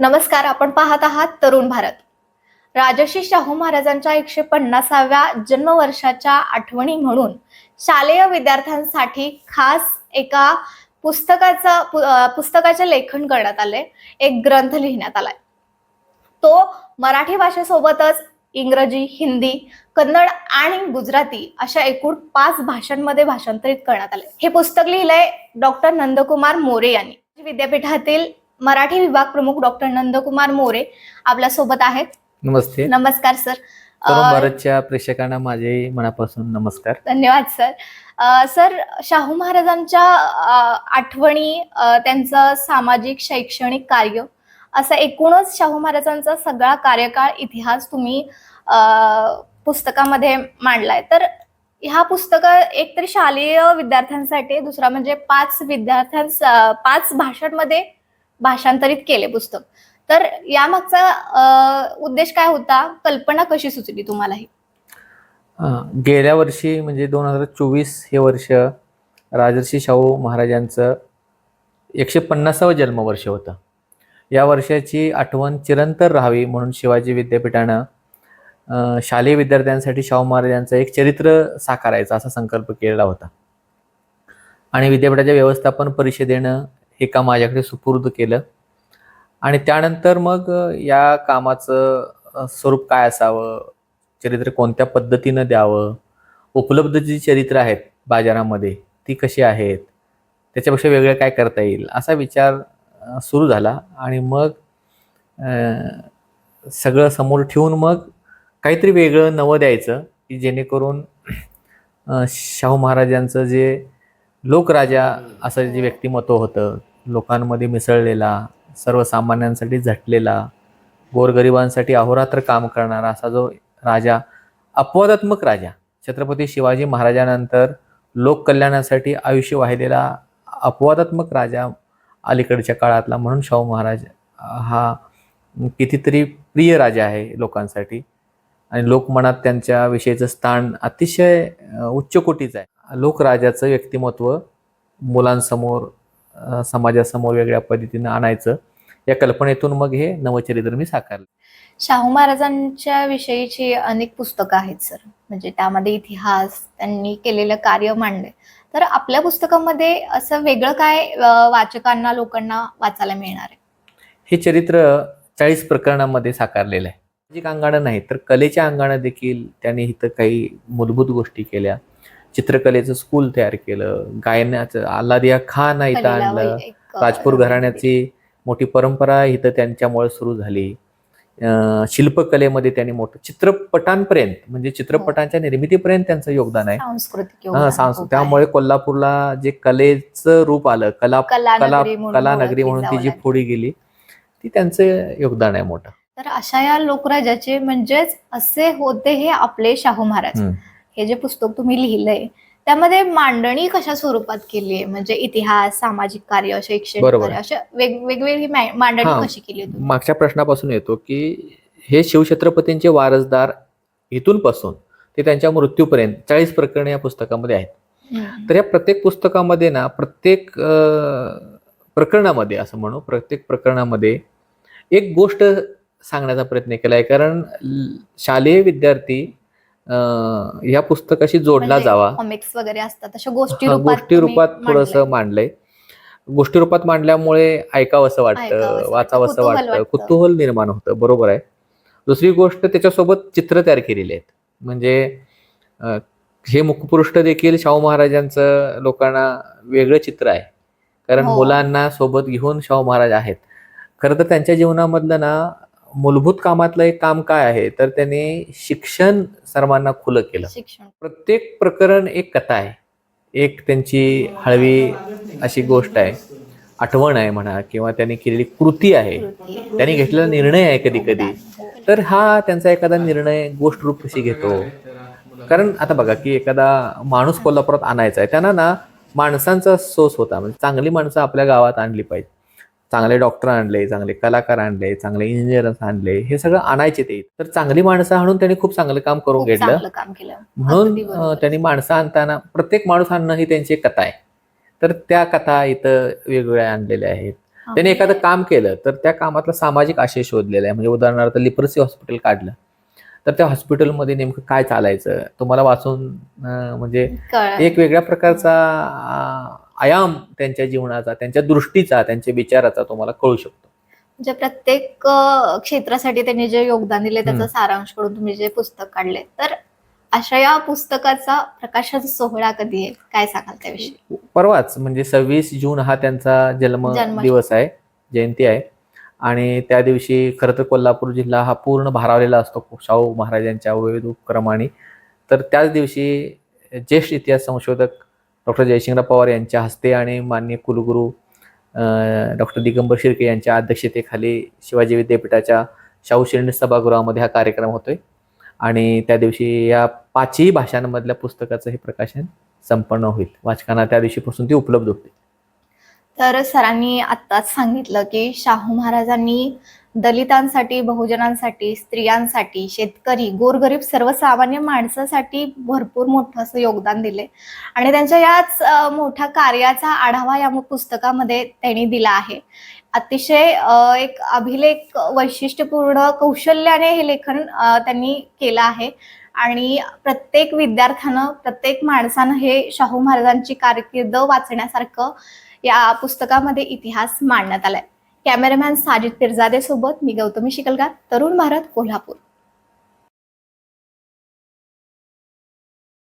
नमस्कार आपण पाहत आहात तरुण भारत. राजर्षी शाहू महाराजांच्या एकशे पन्नासाव्या जन्मवर्षाच्या आठवणी म्हणून शालेय विद्यार्थ्यांसाठी खास एका पुस्तकाचं पु- पुस्तकाचे लेखन करण्यात आले एक ग्रंथ लिहिण्यात आलाय. तो मराठी भाषेसोबतच इंग्रजी हिंदी कन्नड आणि गुजराती अशा एकूण पाच भाषांमध्ये भाषांतरित करण्यात आले हे पुस्तक लिहिलंय डॉक्टर नंदकुमार मोरे यांनी. विद्यापीठातील मराठी विभाग प्रमुख डॉक्टर नंदकुमार मोरे आपल्यासोबत आहेत. नमस्ते. नमस्कार सर. भारतच्या प्रेक्षकांना माझे मनापासून नमस्कार. धन्यवाद सर. सर शाहू महाराजांच्या आठवणी त्यांचं सामाजिक शैक्षणिक कार्य असं एकूणच शाहू महाराजांचा सगळा कार्यकाळ इतिहास तुम्ही पुस्तकामध्ये मांडलाय. तर ह्या पुस्तक एक तरी शालेय विद्यार्थ्यांसाठी दुसरा म्हणजे पाच विद्यार्थ्यांस पाच भाषांमध्ये भाषांतरित केले पुस्तक. तर यामागचा उद्देश काय होता? कल्पना कशी सुचली तुम्हाला ही गेल्या वर्षी म्हणजे दोन हजार चोवीस हे वर्ष राजर्षी शाहू महाराजांचं एकशे पन्नासावं जन्मवर्ष होतं. या वर्षाची आठवण चिरंतर राहावी म्हणून शिवाजी विद्यापीठानं शालेय विद्यार्थ्यांसाठी शाहू महाराजांचं एक चरित्र साकारायचं असा संकल्प केलेला होता. आणि विद्यापीठाच्या व्यवस्थापन परिषदेनं हे काम माझ्याकडे सुपूर्द केलं. आणि त्यानंतर मग या कामाचं स्वरूप काय असावं? चरित्र कोणत्या पद्धतीनं द्यावं? उपलब्ध जी चरित्र आहेत बाजारामध्ये ती कशी आहेत? त्याच्यापेक्षा वेगळं काय करता येईल? असा विचार सुरू झाला. आणि मग सगळं समोर ठेवून मग काहीतरी वेगळं नवं द्यायचं की जेणेकरून शाहू महाराजांचं जे लोकराजा असं जे व्यक्तिमत्व होतं लोकांमध्ये मिसळलेला सर्वसामान्यांसाठी झटलेला गोरगरिबांसाठी अहोरात्र काम करणारा असा जो राजा अपवादात्मक राजा छत्रपती शिवाजी महाराजांनंतर लोककल्याणासाठी आयुष्य वाहिलेला अपवादात्मक राजा अलीकडच्या काळातला म्हणून शाहू महाराज हा कितीतरी प्रिय राजा आहे लोकांसाठी. आणि लोकमनात त्यांच्या विषयीचं स्थान अतिशय उच्चकोटीचं आहे. लोकराजाचं व्यक्तिमत्व मुलांसमोर समाजासमोर वेगळ्या पद्धतीनं आणायचं. या कल्पनेतून मग हे नवचरित्र मी साकारलं. शाहू महाराजांच्या विषयीची अनेक पुस्तकं आहेत सर. म्हणजे त्यामध्ये इतिहास त्यांनी केलेलं कार्य मांडले तर आपल्या पुस्तकामध्ये असं वेगळं काय वाचकांना लोकांना वाचायला मिळणार आहे? हे चरित्र चाळीस प्रकरणामध्ये साकारलेलं आहे. अंगानं नाही तर कलेच्या अंगानं देखील त्यांनी इथं काही मूलभूत गोष्टी केल्या. चित्रकलेचं स्कूल तयार केलं. गायनाचं आल्हादिया खान इथं आणलं राजपूर घराण्याची मोठी परंपरा इथं त्यांच्यामुळे सुरू झाली. शिल्पकलेमध्ये त्यांनी मोठं चित्रपटांपर्यंत म्हणजे चित्रपटांच्या निर्मितीपर्यंत त्यांचं योगदान आहे. सांस्कृतिक हा, त्यामुळे कोल्हापूरला जे कलेचं रूप आलं कला. कला कला नगरी म्हणून ती जी. पुढे गेली ती त्यांचं योगदान आहे मोठं. तर अशा या लोकराजाचे म्हणजेच असे होते हे आपले शाहू महाराज. हे जे पुस्तक तुम्ही लिहिलंय त्यामध्ये मांडणी कशा स्वरूपात केली आहे? म्हणजे इतिहास सामाजिक कार्य शैक्षणिक कार्य अशा वेग- वेगवेगळी मांडणी. कशी केली आहे तुम्ही मागच्या प्रश्नापासून येतो की हे शिवछत्रपतींचे वारसदार इथून पासून ते त्यांच्या मृत्यूपर्यंत चाळीस प्रकरणे या पुस्तकामध्ये आहेत. तर या प्रत्येक पुस्तकामध्ये ना प्रत्येक प्रकरणामध्ये असं म्हणू प्रत्येक प्रकरणामध्ये एक गोष्ट सांगण्याचा प्रयत्न केला आहे कारण शालेय विद्यार्थी या पुस्तकाशी जोडला म्हणजे जावा. कॉमिक्स वगैरे असतात अशा गोष्टी रूपात गोष्टी रूपात थोडस मांडलंय. गोष्टी रूपात मांडल्यामुळे ऐकावंसं ऐकावंसं वाटतं वाचावंसं कुतूहल वाटतं. कुतूहल निर्माण होतं. बरोबर आहे. दुसरी गोष्ट त्याच्यासोबत चित्र तयार केलेली आहेत. म्हणजे हे मुखपृष्ठ देखील शाहू महाराजांचं लोकांना वेगळं चित्र आहे. कारण हो. मुलांना सोबत घेऊन शाहू महाराज आहेत. खरं तर त्यांच्या जीवनामधलं ना मूलभूत कामातलं एक काम काय आहे? तर त्यांनी शिक्षण सर्वांना खुलं केलं. शिक्षण. प्रत्येक प्रकरण एक कथा आहे. एक त्यांची हळवी अशी गोष्ट आहे. आठवण आहे म्हणा किंवा त्यांनी केलेली कृती आहे. कृती आहे. त्यांनी घेतलेला निर्णय आहे कधी कधी. तर हा त्यांचा एखादा निर्णय गोष्ट रूप कशी घेतो? कारण आता बघा की एखादा माणूस कोल्हापुरात आणायचा आहे. त्यांना ना माणसांचा सोस होता. म्हणजे चांगली माणसं आपल्या गावात आणली पाहिजे चांगले डॉक्टर आणले चांगले कलाकार आणले चांगले इंजिनियर्स आणले हे सगळं आणायचे ते. तर चांगली माणसं आणून त्यांनी खूप चांगलं काम करून घेतलं. चांगलं काम केलं. म्हणून त्यांनी माणसं आणताना प्रत्येक माणूस आणणं ही त्यांची एक कथा आहे. तर त्या कथा इथं वेगवेगळ्या आणलेल्या आहेत. त्याने एखादं काम केलं तर त्या कामातला सामाजिक आशय शोधलेला आहे. म्हणजे उदाहरणार्थ लिप्रसी हॉस्पिटल काढलं. तर त्या हॉस्पिटलमध्ये नेमकं काय चालायचं? तुम्हाला वाचून म्हणजे. एक वेगळ्या प्रकारचा आयाम त्यांच्या जीवनाचा त्यांच्या दृष्टीचा त्यांच्या विचाराचा तुम्हाला कळू शकतो. म्हणजे प्रत्येक क्षेत्रासाठी त्यांनी जे योगदान दिले त्याचा. सारांश करून तुम्ही जे पुस्तक काढले तर अशा या पुस्तकाचा प्रकाशाचा सोहळा कधी आहे? काय सांगाल त्याविषयी? परवाच म्हणजे सव्वीस जून हा त्यांचा जन्म जन्म. दिवस आहे जयंती आहे. आणि त्या दिवशी खरं तर कोल्हापूर जिल्हा हा पूर्ण भारावलेला असतो शाहू महाराजांच्या विविध उपक्रमाने. तर त्याच दिवशी ज्येष्ठ इतिहास संशोधक डॉक्टर जयशिंगराव पवार यांच्या हस्ते आणि मान्य कुलगुरू डॉक्टर दिगंबर शिर्के यांच्या अध्यक्षतेखाली शिवाजी विद्यापीठाच्या शाहू शिर्णी सभागृहामध्ये हा कार्यक्रम होतोय. आणि त्या दिवशी या पाचही भाषांमधल्या पुस्तकाचं हे प्रकाशन संपन्न होईल. वाचकांना त्या दिवशीपासून ती उपलब्ध होते. तर सरांनी आत्ताच सांगितलं की शाहू महाराजांनी दलितांसाठी बहुजनांसाठी स्त्रियांसाठी शेतकरी गोरगरीब सर्वसामान्य माणसासाठी भरपूर मोठं असं योगदान दिले. आणि त्यांच्या याच मोठ्या कार्याचा आढावा या पुस्तकामध्ये त्यांनी दिला आहे. अतिशय एक अभिलेख वैशिष्ट्यपूर्ण कौशल्याने हे लेखन त्यांनी केलं आहे. आणि प्रत्येक विद्यार्थ्यानं प्रत्येक माणसानं हे शाहू महाराजांची कारकीर्द वाचण्यासारखं या पुस्तकामध्ये इतिहास मांडण्यात आलाय. कॅमेरामॅन साजिद पिरजादे सोबत मी गौतमी शिकलगार तरुण भारत कोल्हापूर.